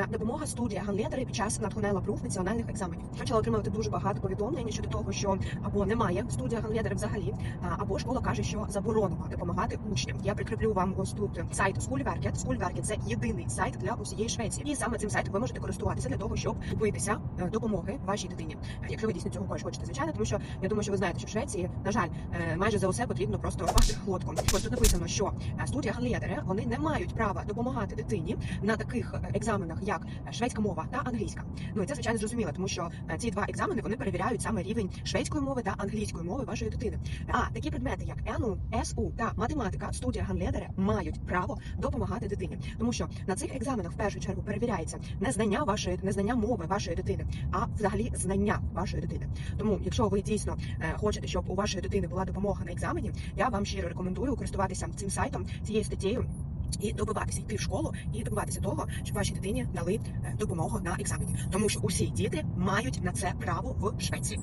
Е, Допомога студія Ганлетери під час натхнела пруф національних екзаменів. Почала отримувати дуже багато повідомлень щодо того, що або немає студія Ганлетери взагалі, або школа каже, що заборонено допомагати учням. Я прикріплю вам ось тут сайт Schoolwerket. Schoolwerket – це єдиний сайт для усієї Швеції, і саме цим сайтом ви можете користуватися для того, щоб добитися е, допомоги вашій дитині. Якщо ви дійсно цього також хочете, звичайно, тому що я думаю, що ви знаєте, що в Швеції, на жаль, е, майже за усе потрібно просто рвати глотком. Ось тут написано, що студія Ганлетери вони не мають права допомагати дитині на таких екзаменах, як е, шведська мова та англійська. Ну і це звичайно зрозуміло, тому що е, ці два екзамени вони перевіряють саме рівень шведської мови та англійської мови вашої дитини. А такі предмети, як ЕНУ, СУ та математика, студія Ганледери мають право допомагати дитині, тому що на цих екзаменах в першу чергу перевіряється не знання вашої не знання мови вашої дитини, а взагалі знання вашої дитини. Тому, якщо ви дійсно е, хочете, щоб у вашої дитини була допомога на екзамені, я вам щиро рекомендую користуватися цим сайтом, цією статтєю. І добиватися йти в школу і добиватися того, щоб вашій дитині дали е, допомогу на екзамені, тому що усі діти мають на це право в Швеції.